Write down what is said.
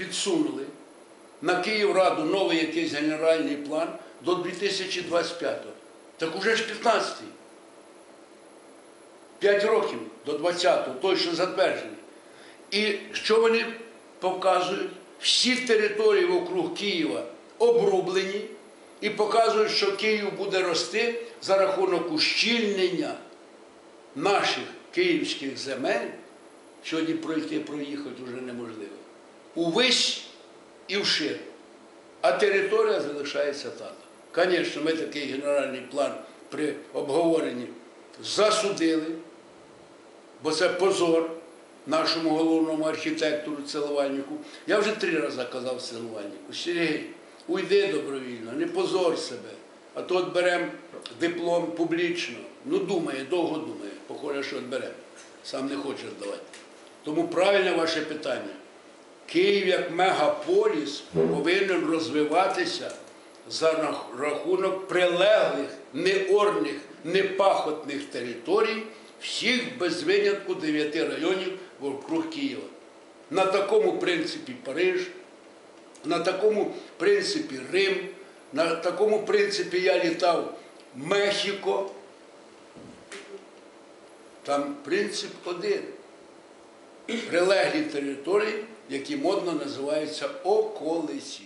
підсунули на Київраду новий якийсь генеральний план до 2025-го. Так уже ж 15-й. 5 років до 20-го, той, що затверджений. І що вони показують? Всі території вокруг Києва обрублені і показують, що Київ буде рости за рахунок ущільнення наших київських земель. Сьогодні пройти, проїхати вже неможливо. Увесь і вшир. А територія залишається там. Звісно, ми такий генеральний план при обговоренні засудили, бо це позор нашому головному архітектору Целувальнику. Я вже три рази казав Целувальнику, Сергій, уйди добровільно, не позор себе. А то от беремо диплом публічно. Ну думає, довго думає, похоже, що от. Сам не хоче здавати. Тому правильне ваше питання. Київ як мегаполіс повинен розвиватися за рахунок прилеглих, неорних, непахотних територій, всіх без винятку дев'яти районів вокруг Києва. На такому принципі Париж, на такому принципі Рим, на такому принципі я літав Мехіко. Там принцип один прилеглі території, які модно називаються околиці.